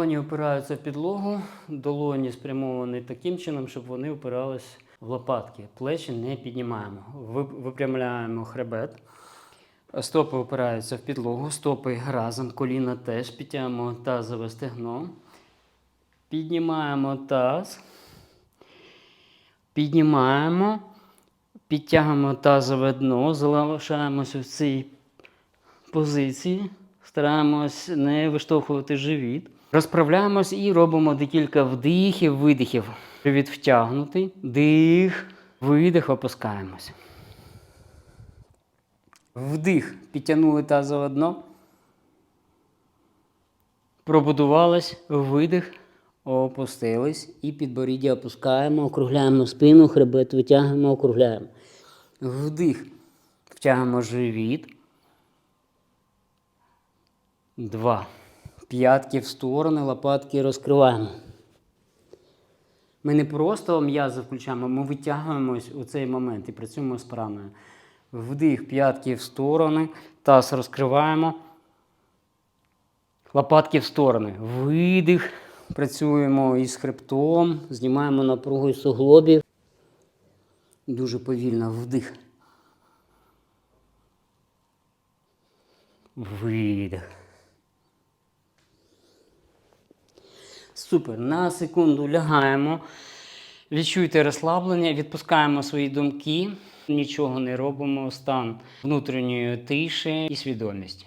Долоні опираються в підлогу, долоні спрямовані таким чином, щоб вони опирались в лопатки. Плечі не піднімаємо. Випрямляємо хребет. Стопи опираються в підлогу, стопи разом, коліна теж підтягуємо тазове стегно. Піднімаємо таз. Піднімаємо, підтягуємо тазове дно, залишаємося в цій позиції, стараємось не виштовхувати живіт. Розправляємось і робимо декілька вдихів, видихів. Живіт втягнутий, дих, видих, опускаємось. Вдих, підтягнули тазове дно. Пробудувались, видих, опустились і підборіддя опускаємо, округляємо спину, хребет витягуємо, округляємо. Вдих, втягуємо живіт. Два. П'ятки в сторони, лопатки розкриваємо. Ми не просто м'язи включаємо, ми витягуємось у цей момент і працюємо з праною. Вдих, п'ятки в сторони, таз розкриваємо. Лопатки в сторони. Видих. Працюємо із хребтом, знімаємо напругу із суглобів. Дуже повільно вдих. Видих. Супер. На секунду лягаємо. Відчуйте розслаблення, відпускаємо свої думки, нічого не робимо, стан внутрішньої тиші і свідомості.